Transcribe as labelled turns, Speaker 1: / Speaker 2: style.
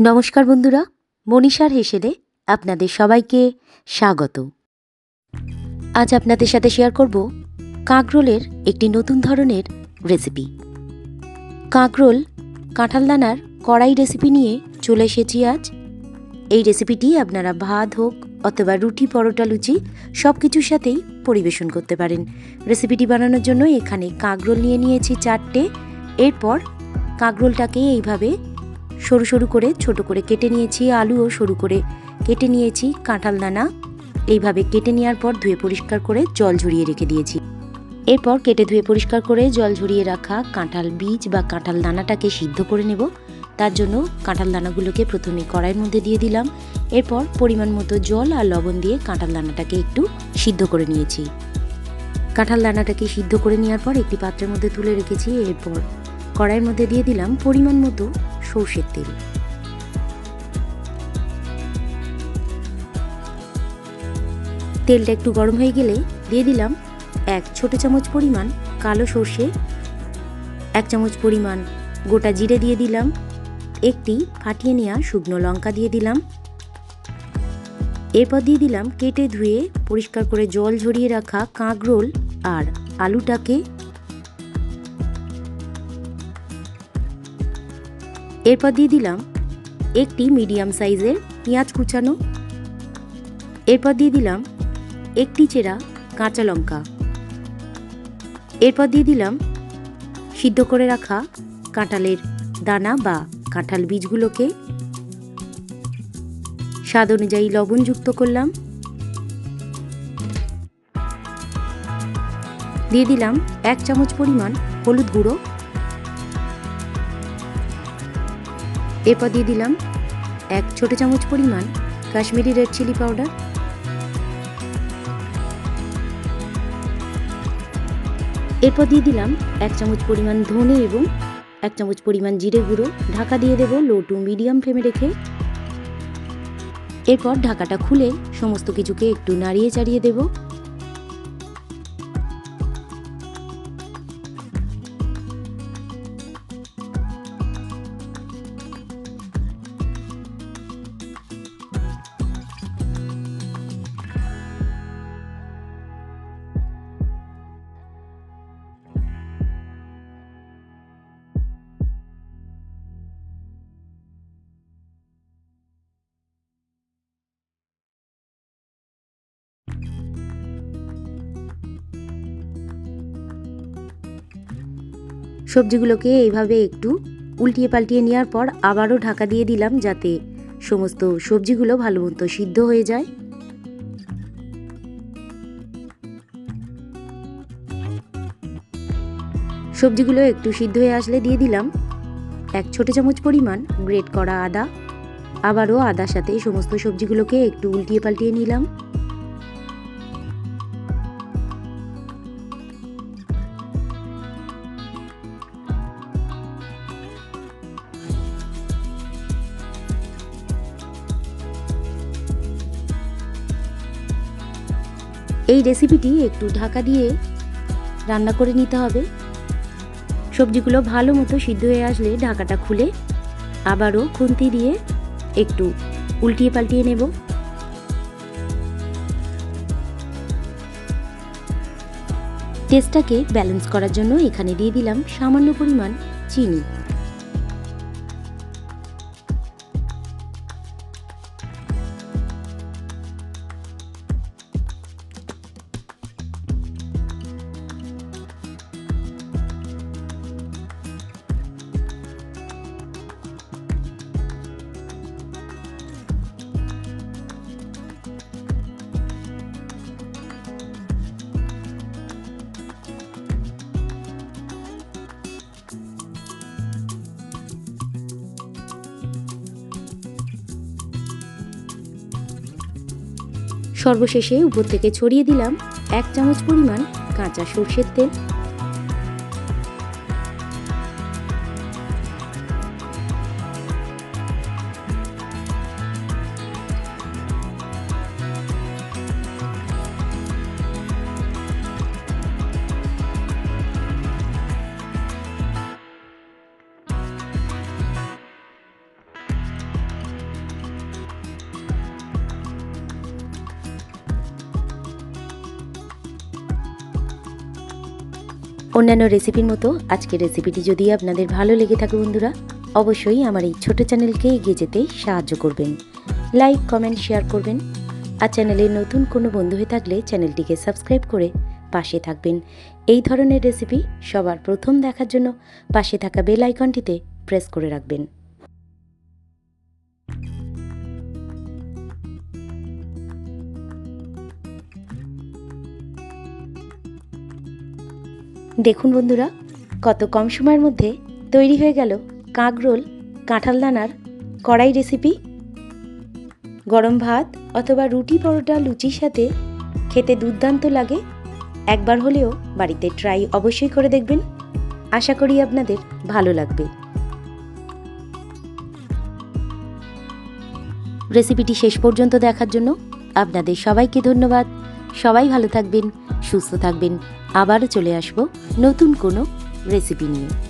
Speaker 1: নমস্কার বন্ধুরা, মনীষার হেসেলে আপনাদের সবাইকে স্বাগত। আজ আপনাদের সাথে শেয়ার করব কাঁকরোলের একটি নতুন ধরনের রেসিপি কাঁকরোল কাঁঠাল দানার কড়াই রেসিপি নিয়ে চলে এসেছি আজ। এই রেসিপিটি আপনারা ভাত হোক অথবা রুটি, পরোটা, লুচি সব কিছুর সাথেই পরিবেশন করতে পারেন। রেসিপিটি বানানোর জন্য এখানে কাঁকরোল নিয়ে নিয়েছি চারটে। এরপর কাঁকরোলটাকে এইভাবে সরু সরু করে, ছোট করে কেটে নিয়েছি আলুও সরু করে। কেটে নিয়েছি কাঁঠাল দানা। এইভাবে কেটে নেওয়ার পর ধুয়ে পরিষ্কার করে জল ঝরিয়ে রেখে দিয়েছি। এরপর কেটে ধুয়ে পরিষ্কার করে জল ঝরিয়ে রাখা কাঁঠাল বীজ বা কাঁঠাল দানাটাকে সিদ্ধ করে নেব। তার জন্য কাঁঠাল দানাগুলোকে প্রথমে কড়াইয়ের মধ্যে দিয়ে দিলাম। এরপর পরিমাণ মতো জল আর লবণ দিয়ে কাঁঠাল দানাটাকে একটু সিদ্ধ করে নিয়েছি। কাঁঠাল দানাটাকে সিদ্ধ করে নেওয়ার পর একটি পাত্রের মধ্যে তুলে রেখেছি। এরপর কড়াইয়ের মধ্যে দিয়ে দিলাম পরিমাণ মতো সর্ষের তেল। তেলটা একটু গরম হয়ে গেলে দিয়ে দিলাম এক ছোট চামচ পরিমাণ কালো সর্ষে, এক চামচ পরিমাণ গোটা জিরে দিয়ে দিলাম, একটি ফাটিয়ে নেওয়া শুকনো লঙ্কা দিয়ে দিলাম। এরপর দিয়ে দিলাম কেটে ধুয়ে পরিষ্কার করে জল ঝরিয়ে রাখা কাঁকরোল আর আলুটাকে এরপর দিয়ে দিলাম একটি মিডিয়াম সাইজের পেঁয়াজ কুচানো। এরপর দিয়ে দিলাম একটি চেরা কাঁচা লঙ্কা। এরপর দিয়ে দিলাম সিদ্ধ করে রাখা কাঁঠালের দানা বা কাঁঠাল বীজগুলোকে। স্বাদ অনুযায়ী লবণ যুক্ত করলাম। দিয়ে দিলাম এক চামচ পরিমাণ হলুদ গুঁড়ো। এরপর দিয়ে দিলাম এক ছোট চামচ পরিমাণ কাশ্মীরি রেড চিলি পাউডার। এরপর দিয়ে দিলাম এক চামচ পরিমাণ ধনে এবং এক চামচ পরিমাণ জিরে গুঁড়ো। ঢাকা দিয়ে দেবো লো টু মিডিয়াম ফ্লেমে রেখে। এরপর ঢাকাটা খুলে সমস্ত কিছুকে একটু নাড়িয়ে চাড়িয়ে দেবো। সবজিগুলোকে এইভাবে একটু উল্টিয়ে পাল্টিয়ে নেওয়ার পর আবারও ঢাকা দিয়ে দিলাম যাতে সমস্ত সবজিগুলো ভালো মতো সিদ্ধ হয়ে যায়। সবজিগুলো একটু সিদ্ধ হয়ে আসলে দিয়ে দিলাম। এক ছোট চামচ পরিমাণ গ্রেট করা আদা। আবারও আদার সাথে সমস্ত সবজিগুলোকে একটু উল্টিয়ে পাল্টিয়ে নিলাম। এই রেসিপিটি একটু ঢাকা দিয়ে রান্না করে নিতে হবে। সবজিগুলো ভালো মতো সিদ্ধ হয়ে আসলে ঢাকাটা খুলে আবারও খুন্তি দিয়ে একটু উল্টিয়ে পাল্টিয়ে নেব। টেস্টটাকে ব্যালেন্স করার জন্য এখানে দিয়ে দিলাম সামান্য পরিমাণ চিনি। সর্বশেষে উপর থেকে ছড়িয়ে দিলাম এক চামচ পরিমাণ কাঁচা সর্ষের তেল। অন্যান্য রেসিপির মতো আজকের রেসিপিটি যদি আপনাদের ভালো লেগে থাকে বন্ধুরা, অবশ্যই আমার এই ছোট চ্যানেলকে এগিয়ে যেতে সাহায্য করবেন। লাইক কমেন্ট শেয়ার করবেন। আর চ্যানেলে নতুন কোনো বন্ধু হয়ে থাকলে চ্যানেলটিকে সাবস্ক্রাইব করে পাশে থাকবেন। এই ধরনের রেসিপি সবার প্রথম দেখার জন্য পাশে থাকা বেল আইকনটিতে প্রেস করে রাখবেন। দেখুন বন্ধুরা, কত কম সময়ের মধ্যে তৈরি হয়ে গেল কাঁকরোল কাঁঠাল দানার কড়াই রেসিপি গরম ভাত অথবা রুটি পরোটা লুচির সাথে খেতে দুর্দান্ত লাগে। একবার হলেও বাড়িতে ট্রাই অবশ্যই করে দেখবেন। আশা করি আপনাদের ভালো লাগবে। রেসিপিটি শেষ পর্যন্ত দেখার জন্য আপনাদের সবাইকে ধন্যবাদ। সবাই ভালো থাকবেন, সুস্থ থাকবেন। আবারও চলে আসব নতুন কোনো রেসিপি নিয়ে।